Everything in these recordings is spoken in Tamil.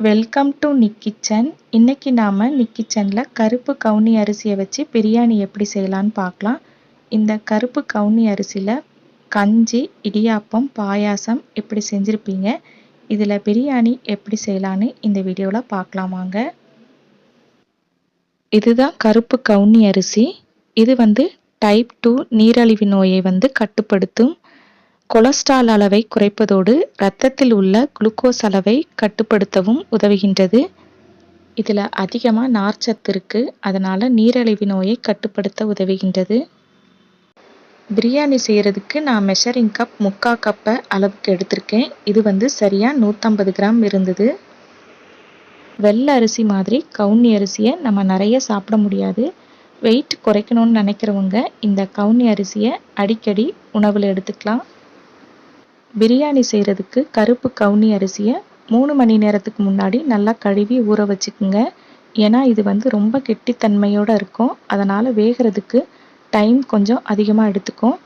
வெல்கம் டு நிக் கிச்சன் இன்னைக்கு நாம் நிக் கிச்சனில் கருப்பு கவுனி அரிசியை வச்சு பிரியாணி எப்படி செய்யலான்னு பார்க்கலாம். இந்த கருப்பு கவுனி அரிசியில் கஞ்சி இடியாப்பம் பாயாசம் இப்படி செஞ்சுருப்பீங்க இதில் பிரியாணி எப்படி செய்யலான்னு இந்த வீடியோவில் பார்க்கலாம் வாங்க. இதுதான் கருப்பு கவுனி அரிசி. இது வந்து டைப் டூ நீரழிவு நோயை வந்து கட்டுப்படுத்தும் கொலஸ்ட்ரால் அளவை குறைப்பதோடு இரத்தத்தில் உள்ள குளுக்கோஸ் அளவை கட்டுப்படுத்தவும் உதவுகின்றது. இதில் அதிகமாக நார்ச்சத்து இருக்குது அதனால் நீரிழிவு நோயை கட்டுப்படுத்த உதவுகின்றது. பிரியாணி செய்கிறதுக்கு நான் மெஷரிங் கப் முக்கா கப்பை அளவுக்கு எடுத்திருக்கேன். இது வந்து சரியாக நூற்றம்பது கிராம் இருந்தது. வெள்ளை அரிசி மாதிரி கவுனி அரிசியை நம்ம நிறைய சாப்பிட முடியாது. வெயிட் குறைக்கணும்னு நினைக்கிறவங்க இந்த கவுனி அரிசியை அடிக்கடி உணவில் எடுத்துக்கலாம். பிரியாணி செய்கிறதுக்கு கருப்பு கவுனி அரிசியை மூணு மணி நேரத்துக்கு முன்னாடி நல்லா கழுவி ஊற வச்சுக்குங்க. ஏன்னா இது வந்து ரொம்ப கெட்டித்தன்மையோடு இருக்கும். அதனால் வேகிறதுக்கு டைம் கொஞ்சம் அதிகமாக எடுத்துக்கும்.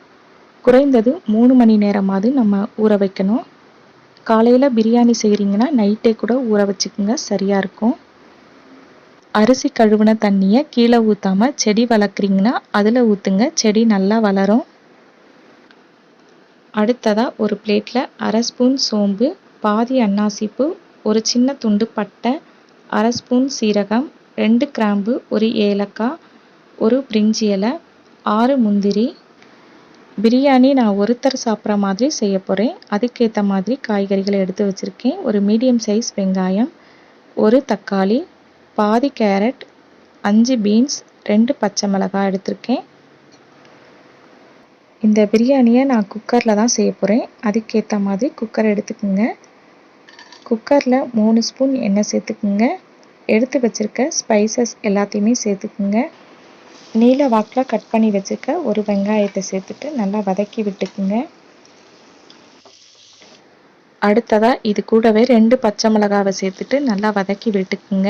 குறைந்தது மூணு மணி நேரமாவது நம்ம ஊற வைக்கணும். காலையில் பிரியாணி செய்கிறீங்கன்னா நைட்டே கூட ஊற வச்சுக்கோங்க. சரியாக இருக்கும். அரிசி கழுவின தண்ணியை கீழே ஊற்றாமல் செடி வளர்க்குறீங்கன்னா அதில் ஊற்றுங்க செடி நல்லா வளரும். அடுத்ததாக ஒரு பிளேட்டில் அரை ஸ்பூன் சோம்பு பாதி அன்னாசிப்பூ ஒரு சின்ன துண்டு பட்டை அரை ஸ்பூன் சீரகம் ரெண்டு கிராம்பு ஒரு ஏலக்காய் ஒரு பிரிஞ்சி இலை ஆறு முந்திரி. பிரியாணி நான் ஒருத்தர் சாப்பிட்ற மாதிரி செய்ய போகிறேன் அதுக்கேற்ற மாதிரி காய்கறிகளை எடுத்து வச்சுருக்கேன். ஒரு மீடியம் சைஸ் வெங்காயம் ஒரு தக்காளி பாதி கேரட் அஞ்சு பீன்ஸ் ரெண்டு பச்சை மிளகாய் எடுத்திருக்கேன். இந்த பிரியாணியை நான் குக்கரில் தான் செய்ய போகிறேன் அதுக்கேற்ற மாதிரி குக்கர் எடுத்துக்கோங்க. குக்கரில் மூணு ஸ்பூன் எண்ணெய் சேர்த்துக்குங்க. எடுத்து வச்சுருக்க ஸ்பைசஸ் எல்லாத்தையுமே சேர்த்துக்குங்க. நீல வாக்கில் கட் பண்ணி வச்சுருக்க ஒரு வெங்காயத்தை சேர்த்துட்டு நல்லா வதக்கி விட்டுக்குங்க. அடுத்ததாக இது கூடவே ரெண்டு பச்சை மிளகாவை சேர்த்துட்டு நல்லா வதக்கி விட்டுக்குங்க.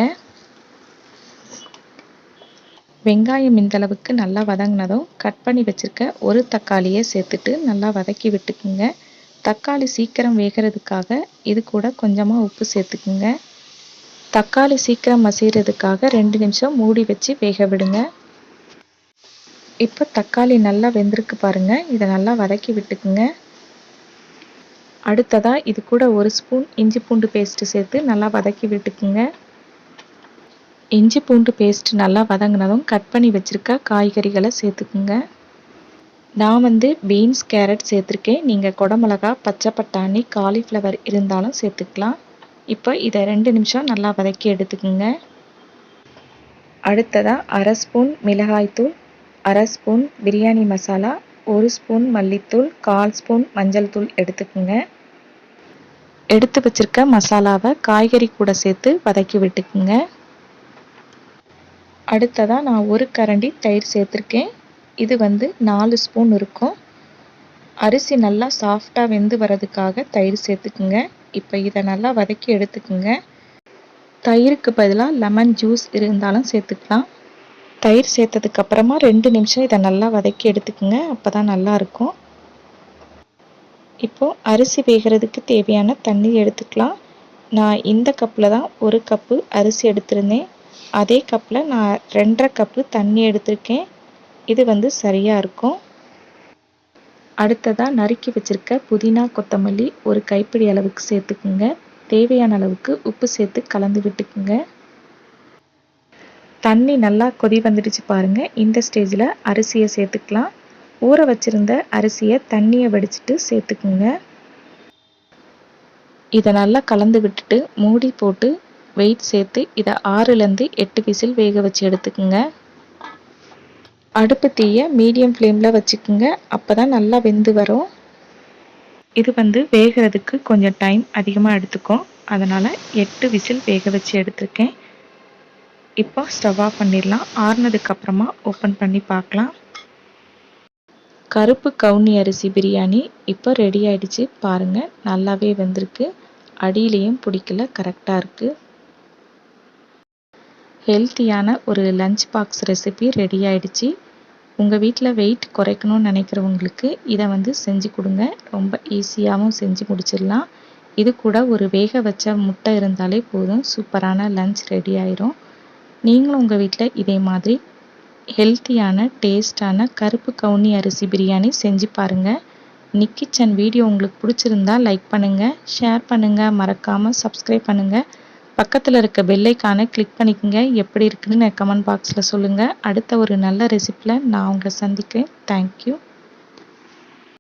வெங்காயம் இந்தளவுக்கு நல்லா வதங்கினதும் கட் பண்ணி வச்சுருக்க ஒரு தக்காளியை சேர்த்துட்டு நல்லா வதக்கி விட்டுக்குங்க. தக்காளி சீக்கிரம் வேகிறதுக்காக இது கூட கொஞ்சமாக உப்பு சேர்த்துக்குங்க. தக்காளி சீக்கிரம் மசிகிறதுக்காக ரெண்டு நிமிஷம் மூடி வச்சு வேக விடுங்க. இப்போ தக்காளி நல்லா வெந்திருக்கு பாருங்கள் இதை நல்லா வதக்கி விட்டுக்குங்க. அடுத்ததாக இது கூட ஒரு ஸ்பூன் இஞ்சி பூண்டு பேஸ்ட்டு சேர்த்து நல்லா வதக்கி விட்டுக்குங்க. இஞ்சி பூண்டு பேஸ்ட் நல்லா வதங்கினதும் கட் பண்ணி வச்சுருக்க காய்கறிகளை சேர்த்துக்குங்க. நான் வந்து பீன்ஸ் கேரட் சேர்த்துருக்கேன். நீங்கள் குடமிளகா பச்சை பட்டாணி காலிஃப்ளவர் இருந்தாலும் சேர்த்துக்கலாம். இப்போ இதை ரெண்டு நிமிஷம் நல்லா வதக்கி எடுத்துக்குங்க. அடுத்ததாக அரை ஸ்பூன் மிளகாய்த்தூள் அரை ஸ்பூன் பிரியாணி மசாலா ஒரு ஸ்பூன் மல்லித்தூள் கால் ஸ்பூன் மஞ்சள் தூள் எடுத்துக்கோங்க. எடுத்து வச்சுருக்க மசாலாவை காய்கறி கூட சேர்த்து வதக்கி விட்டுக்குங்க. அடுத்ததாக நான் ஒரு கரண்டி தயிர் சேர்த்துருக்கேன். இது வந்து நாலு ஸ்பூன் இருக்கும். அரிசி நல்லா சாஃப்டாக வெந்து வரதுக்காக தயிர் சேர்த்துக்குங்க. இப்போ இதை நல்லா வதக்கி எடுத்துக்குங்க. தயிருக்கு பதிலாக லெமன் ஜூஸ் இருந்தாலும் சேர்த்துக்கலாம். தயிர் சேர்த்ததுக்கப்புறமா ரெண்டு நிமிஷம் இதை நல்லா வதக்கி எடுத்துக்குங்க. அப்போ தான் நல்லாயிருக்கும் இப்போது அரிசி வேகிறதுக்கு தேவையான தண்ணி எடுத்துக்கலாம். நான் இந்த கப்பில் தான் ஒரு கப்பு அரிசி எடுத்திருந்தேன். அதே கப்பில் நான் ரெண்டரை கப்பு தண்ணி எடுத்திருக்கேன். இது வந்து சரியாக இருக்கும். அடுத்ததாக நறுக்கி வச்சுருக்க புதினா கொத்தமல்லி ஒரு கைப்பிடி அளவுக்கு சேர்த்துக்குங்க. தேவையான அளவுக்கு உப்பு சேர்த்து கலந்து விட்டுக்குங்க. தண்ணி நல்லா கொதி வந்துடுச்சு பாருங்கள் இந்த ஸ்டேஜில் அரிசியை சேர்த்துக்கலாம். ஊற வச்சுருந்த அரிசியை தண்ணியை வடிச்சிட்டு சேர்த்துக்குங்க. இதை நல்லா கலந்து விட்டுட்டு மூடி போட்டு வெயிட் சேர்த்து இதை ஆறுலேருந்து எட்டு விசில் வேக வச்சு எடுத்துக்கோங்க. அடுப்பு தீயை மீடியம் ஃப்ளேமில் வச்சுக்கோங்க. அப்போ தான் நல்லா வெந்து வரும். இது வந்து வேகிறதுக்கு கொஞ்சம் டைம் அதிகமாக எடுத்துக்கும். அதனால் எட்டு விசில் வேக வச்சு எடுத்திருக்கேன். இப்போ ஸ்டவ் ஆஃப் பண்ணிடலாம். ஆறுனதுக்கப்புறமா ஓப்பன் பண்ணி பார்க்கலாம். கருப்பு கவுனி அரிசி பிரியாணி இப்போ ரெடி ஆயிடுச்சு. பாருங்கள் நல்லாவே வந்திருக்கு. அடியிலையும் பிடிக்கல கரெக்டாக இருக்குது ஹெல்த்தியான ஒரு லஞ்ச் பாக்ஸ் ரெசிபி ரெடி ஆயிடுச்சு. உங்கள் வீட்டில் வெயிட் குறைக்கணும்னு நினைக்கிறவங்களுக்கு இதை வந்து செஞ்சு கொடுங்க. ரொம்ப ஈஸியாகவும் செஞ்சு முடிச்சிடலாம். இது கூட ஒரு வேக வச்ச முட்டை இருந்தாலே போதும். சூப்பரான லஞ்ச் ரெடி ஆயிரும். நீங்களும் உங்கள் வீட்டில் இதே மாதிரி ஹெல்த்தியான டேஸ்டான கருப்பு கவுனி அரிசி பிரியாணி செஞ்சு பாருங்கள் நிக் கிச்சன் வீடியோ உங்களுக்கு பிடிச்சிருந்தா லைக் பண்ணுங்கள் ஷேர் பண்ணுங்கள் மறக்காமல் சப்ஸ்கிரைப் பண்ணுங்கள் பக்கத்தில் இருக்க பெல்லைக்கான கிளிக் பண்ணிக்கோங்க. எப்படி இருக்குதுன்னு கமெண்ட் பாக்ஸில் சொல்லுங்கள் அடுத்த ஒரு நல்ல ரெசிப்பியில் நான் உங்களை சந்திக்கிறேன். தேங்க்யூ